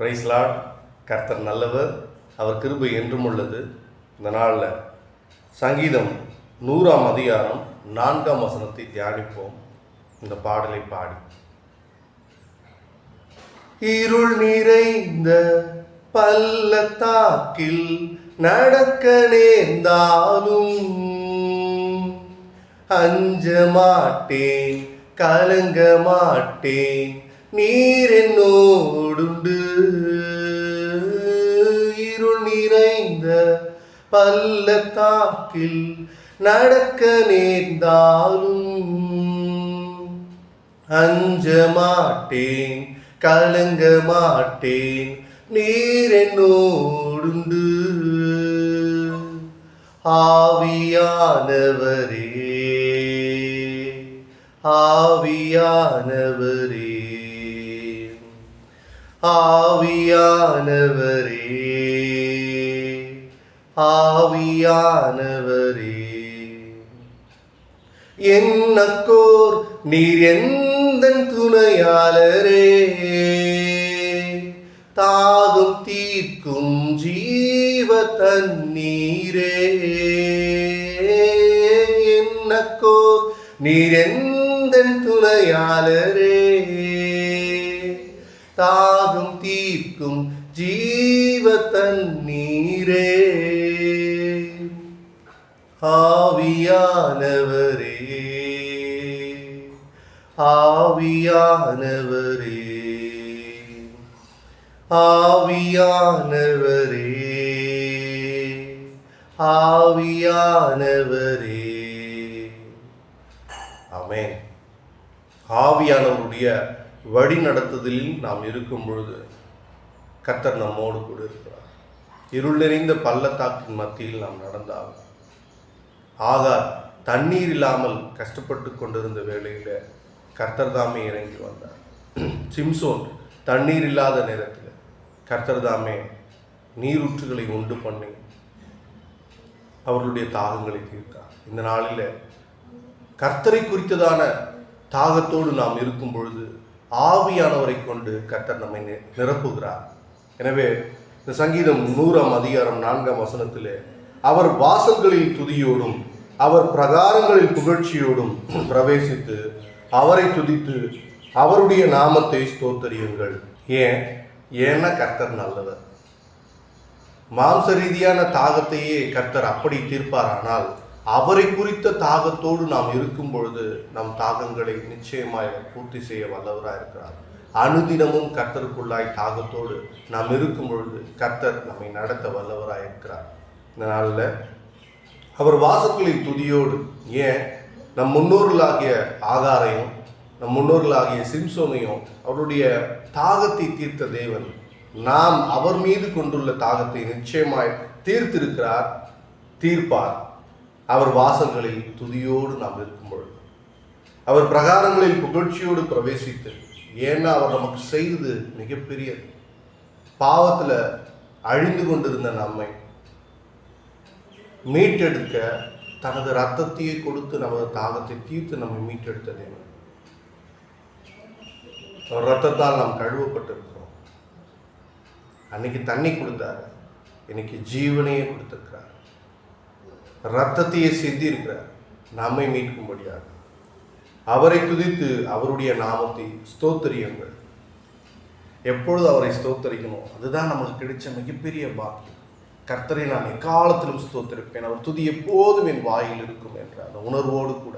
Price Lord கர்த்தர் நல்லவர். அவர் கிருபை என்றும் உள்ளது. இந்த நாளில் சங்கீதம் நூறாம் அதிகாரம் நான்காம் வசனத்தை தியானிப்போம். இந்த பாடலை பாடி. இருள் நிறைந்த பள்ளத்தாக்கில் நடக்க நேர்ந்தாலும் அஞ்ச மாட்டேன் கலங்க மாட்டேன் நீர் என்னோடுண்டு. இருள் நிறைந்த பள்ளத்தாக்கில் நடக்க நேர்ந்தாலும் அஞ்ச மாட்டேன் கலங்க மாட்டேன். நீர் என்னோடுண்டு. ஆவியானவரே ஆவியானவரே. ஆவியானவரே. ஆவியானவரே. என்னக்கோர் நீர் எந்த துணையாளரே. தாகும் தீர்க்கும் ஜீவ தண்ணீரே. என்னக்கோர் நீர் எந்த துணையாளரே. தாகும் தீர்க்கும் ஜீவ தண்ணீரே ஆவியானவரே. ஆவியானவரே. ஆவியானவரே. ஆவியானவரே. அமேன் ஆவியானவருடைய வழி நடத்துதலில் நாம் இருக்கும் பொழுது கர்த்தர் நம்மோடு கூட இருக்கிறார். இருள் நிறைந்த பள்ளத்தாக்கின் மத்தியில் நாம் நடந்தால் ஆகார் தண்ணீர் இல்லாமல் கஷ்டப்பட்டு கொண்டிருந்த வேளையில் கர்த்தர் தாமே இறங்கி வந்தார். சிம்சோன் தண்ணீர் இல்லாத நேரத்தில் கர்த்தர் தாமே நீரூற்றுகளை உண்டு பண்ணி அவர்களுடைய தாகங்களை தீர்த்தார். இந்த நாளில் கர்த்தரை குறித்ததான தாகத்தோடு நாம் இருக்கும் பொழுது ஆவியானவரை கொண்டு கர்த்தர் நம்மை நிரப்புகிறார். எனவே இந்த சங்கீதம் நூறாம் அதிகாரம் நான்காம் வசனத்திலே அவர் வாசல்களில் துதியோடும் அவர் பிரகாரங்களில் புகழ்ச்சியோடும் பிரவேசித்து அவரை துதித்து அவருடைய நாமத்தை ஸ்தோத்தரியுங்கள். ஏன்? ஏன்னா கர்த்தர் நல்லவர். மாம்ச ரீதியான தாகத்தையே கர்த்தர் அப்படி தீர்ப்பாரானால் அவரை குறித்த தாகத்தோடு நாம் இருக்கும் பொழுது நம் தாகங்களை நிச்சயமாய் பூர்த்தி செய்ய வல்லவராக இருக்கிறார். அனுதினமும் கர்த்தருக்குள்ளாய் தாகத்தோடு நாம் இருக்கும் பொழுது கர்த்தர் நம்மை நடத்த வல்லவராக இருக்கிறார். இந்த நாளில் அவர் வாசுக்களின் துதியோடு ஏன் நம் முன்னோர்களாகிய ஆகாரையும் நம் முன்னோர்களாகிய சிம்சோனையும் அவருடைய தாகத்தை தீர்த்த தேவன் நாம் அவர் மீது கொண்டுள்ள தாகத்தை நிச்சயமாய் தீர்த்திருக்கிறார் தீர்ப்பார். அவர் வாசல்களில் துதியோடு நாம் இருக்கும் பொழுது அவர் பிரகாரங்களில் புகழ்ச்சியோடு பிரவேசித்து ஏன்னா அவர் நமக்கு செய்தது மிகப்பெரிய பாவத்தில் அழிந்து கொண்டிருந்த நம்மை மீட்டெடுக்க தனது ரத்தத்தையே கொடுத்து நமது தாகத்தை தீர்த்து நம்மை மீட்டெடுத்த தேவன். அவர் ரத்தத்தால் நாம் கழுவப்பட்டிருக்கிறோம். அன்னைக்கு தண்ணி கொடுத்தாரு. இன்னைக்கு ஜீவனையே கொடுத்துருக்கிறார். ரத்தத்தையே சிந்தி இருக்கிறார் நம்மை மீட்கும்படியாக அவரை துதித்து அவருடைய நாமத்தை ஸ்தோத்தரியுங்கள். எப்பொழுது அவரை ஸ்தோத்தரிக்கணும் அதுதான் நமக்கு கிடைச்ச மிகப்பெரிய பாக்கியம். கர்த்தரை நான் எக்காலத்திலும் ஸ்தோத்திருப்பேன். அவர் துதி எப்போதும் என் வாயில் இருக்கும் என்ற அந்த உணர்வோடு கூட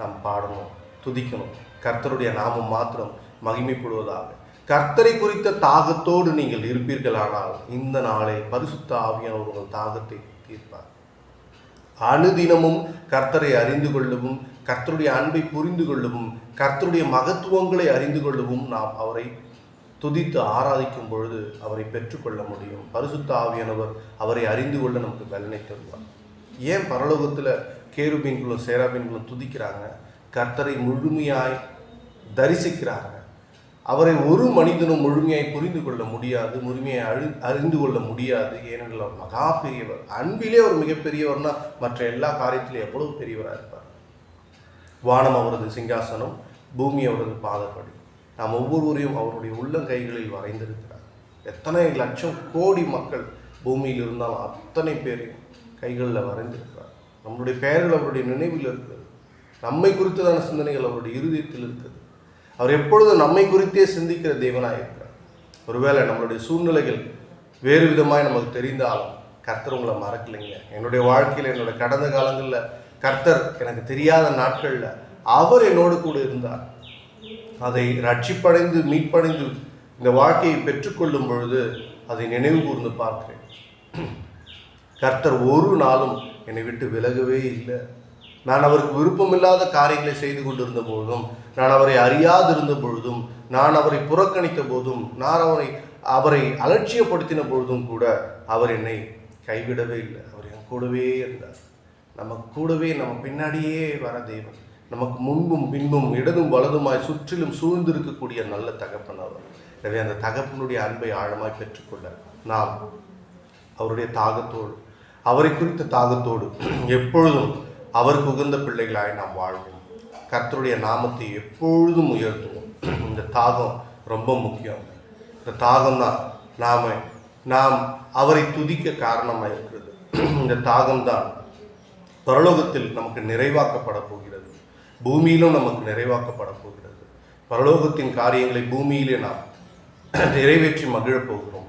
நாம் பாடணும் துதிக்கணும். கர்த்தருடைய நாமம் மாத்திரம் மகிமைப்படுவதாக. கர்த்தரை குறித்த தாகத்தோடு நீங்கள் இருப்பீர்களானால் இந்த நாளை பரிசுத்த ஆவியானவர் உங்கள் தாகத்தை தீர்ப்பார். அனுதினமும் கர்த்தரை அறிந்து கொள்ளவும் கர்த்தருடைய அன்பை புரிந்து கொள்ளவும் கர்த்தருடைய மகத்துவங்களை அறிந்து கொள்ளவும் நாம் அவரை துதித்து ஆராதிக்கும் பொழுது அவரை பெற்றுக்கொள்ள முடியும். பரிசுத்த ஆவியானவர் அவரை அறிந்து கொள்ள நமக்கு பலனை தருவார். ஏன் பரலோகத்தில் கேருபீன்களும் சேராபீன்களும் துதிக்கிறாங்க? கர்த்தரை முழுமையாய் தரிசிக்கிறாங்க. அவரை ஒரு மனிதனும் முழுமையாய் புரிந்து கொள்ள முடியாது முழுமையை அழு அறிந்து கொள்ள முடியாது. ஏனென்றால் அவர் மகா பெரியவர். அன்பிலே அவர் மிகப்பெரியவர்னா மற்ற எல்லா காரியத்திலும் எவ்வளவு பெரியவராக இருப்பார்? வானம் அவரது சிங்காசனம் பூமி அவரது பாதப்படி. நாம் ஒவ்வொருவரையும் அவருடைய உள்ளங்கைகளில் வரைந்திருக்கிறார். எத்தனை லட்சம் கோடி மக்கள் பூமியில் இருந்தாலும் அத்தனை பேரையும் கைகளில் வரைந்திருக்கிறார். நம்மளுடைய பெயர்கள் அவருடைய நினைவில் இருக்கிறது. நம்மை குறித்ததான சிந்தனைகள் அவருடைய இருதயத்தில் இருக்குது அவர் எப்பொழுதும் நம்மை குறித்தே சிந்திக்கிற தெய்வனாக இருக்கிறார். ஒருவேளை நம்மளுடைய சூழ்நிலைகள் வேறு விதமாய் நமக்கு தெரிந்தாலும் கர்த்தர் உங்களை மறக்கலைங்க. என்னுடைய வாழ்க்கையில் என்னோட கடந்த காலங்களில் கர்த்தர் எனக்கு தெரியாத நாட்களில் அவர் என்னோடு கூட இருந்தார். அதை ரட்சிப்படைந்து மீட்படைந்து இந்த வாழ்க்கையை பெற்றுக்கொள்ளும் பொழுது அதை நினைவு கூர்ந்து பார்க்கிறேன். கர்த்தர் ஒரு நாளும் என்னை விட்டு விலகவே இல்லை. நான் அவருக்கு விருப்பமில்லாத காரியங்களை செய்து கொண்டிருந்த பொழுதும் நான் அவரை அறியாதிருந்த பொழுதும் நான் அவரை புறக்கணித்த போதும் நான் அவரை அவரை அலட்சியப்படுத்தின பொழுதும் கூட அவர் என்னை கைவிடவே இல்லை. அவர் என் கூடவே இருந்தார். நம்ம கூடவே நம்ம பின்னாடியே வர தெய்வம். நமக்கு முன்பும் பின்பும் இடதும் வலதுமாய் சுற்றிலும் சூழ்ந்திருக்கக்கூடிய நல்ல தகப்பன் அவர். எனவே அந்த தகப்பனுடைய அன்பை ஆழமாய் பெற்றுக்கொள்ள நாம் அவருடைய தாகத்தோடு அவரை குறித்த தாகத்தோடு எப்பொழுதும் அவருக்கு உகந்த பிள்ளைகளாய் நாம் வாழ்வோம். கர்த்தருடைய நாமத்தை எப்பொழுதும் உயர்த்துவோம். இந்த தாகம் ரொம்ப முக்கியம். இந்த தாகம் தான் நாம் நாம் அவரை துதிக்க காரணமாக இருக்கிறது. இந்த தாகம்தான் பரலோகத்தில் நமக்கு நிறைவாக்கப்பட போகிறது. பூமியிலும் நமக்கு நிறைவாக்கப்பட போகிறது. பரலோகத்தின் காரியங்களை பூமியிலே நாம் நிறைவேற்றி மகிழப் போகிறோம்.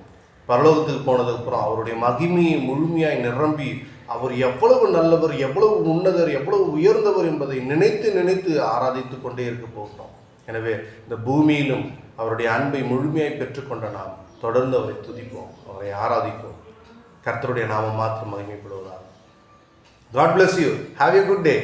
பரலோகத்துக்கு போனதுக்கப்புறம் அவருடைய மகிமையை முழுமையாய் நிரம்பி அவர் எவ்வளவு நல்லவர் எவ்வளவு உன்னதர் எவ்வளவு உயர்ந்தவர் என்பதை நினைத்து நினைத்து ஆராதித்து கொண்டே இருக்க போகிறோம். எனவே இந்த பூமியிலும் அவருடைய அன்பை முழுமையாய் பெற்றுக்கொண்ட நாம் தொடர்ந்து அவரை துதிப்போம் அவரை ஆராதிப்போம். கர்த்தருடைய நாமம் மாத்திரம் மகிமைப்படுவதாக. God bless you have a good day